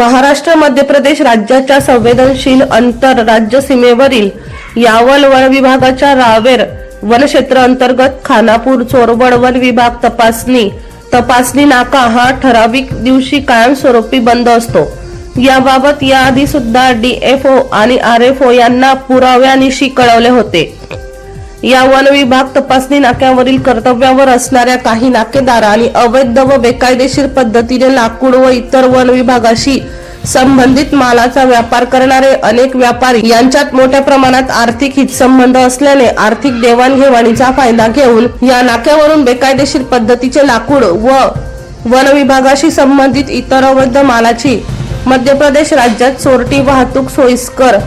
महाराष्ट्र मध्य प्रदेश राज्याच्या संवेदनशील आंतरराज्य सीमेवरील यावल वन विभागाच्या रावेर वनक्षेत्र अंतर्गत खानापूर चोरवड वन विभाग तपासणी तपासणी नाका हा ठराविक दिवशी कायमस्वरूपी बंद असतो. याबाबत याआधी सुद्धा डीएफओ आणि आरएफओ यांना पुराव्यानिशी कळवले होते. या वन विभाग तपासणी नाक्यावरील कर्तव्यावर असणाऱ्या काही नाकेदार आणि अवैध व बेकायदेशीर पद्धतीने लाकूड व इतर वन विभागाशी संबंधित मालाचा व्यापार करणारे अनेक व्यापारी यांच्यात मोठ्या प्रमाणात आर्थिक हितसंबंध असल्याने आर्थिक देवाणघेवाणीचा फायदा घेऊन या नाक्यावरून बेकायदेशीर पद्धतीचे लाकूड व वन विभागाशी संबंधित इतर अवैध मालाची मध्य प्रदेश राज्यात चोरटी वाहतूक सोयीस्कर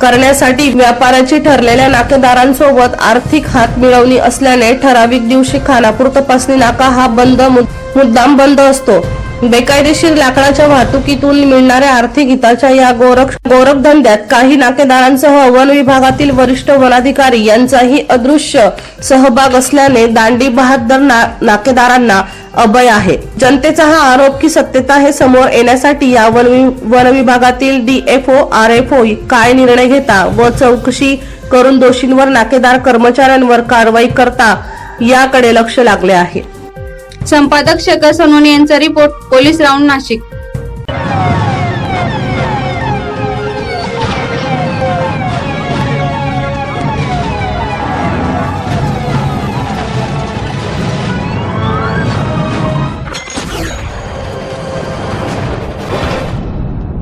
करण्यासाठी व्यापाराची ठरलेल्या नाकेदारांसोबत आर्थिक हात मिळवणी असल्याने ठराविक दिवशी खानापूर तपासणी नाका हा बंद मुद्दाम बंद असतो. बेकायदेशीर लाकडाच्या वाहतुकीतून मिळणाऱ्या आर्थिक हिताच्या या गोरख गोरखधंद्यात काही नाकेदारांसह वन विभागातील वरिष्ठ वनाधिकारी यांचाही अदृश्य सहभाग असल्याने दांडी बहादर ना, नाकेदारांना अभय आहे. जनतेचा हा आरोप की सत्यता हे समोर येण्यासाठी या वन वि- वन विभागातील डीएफओ ओ काय निर्णय घेता व चौकशी करून दोषींवर नाकेदार कर्मचाऱ्यांवर कारवाई करता याकडे लक्ष लागले आहे. संपादक शेखर सोनवणे यांचा रिपोर्ट पोलीस राऊंड नाशिक.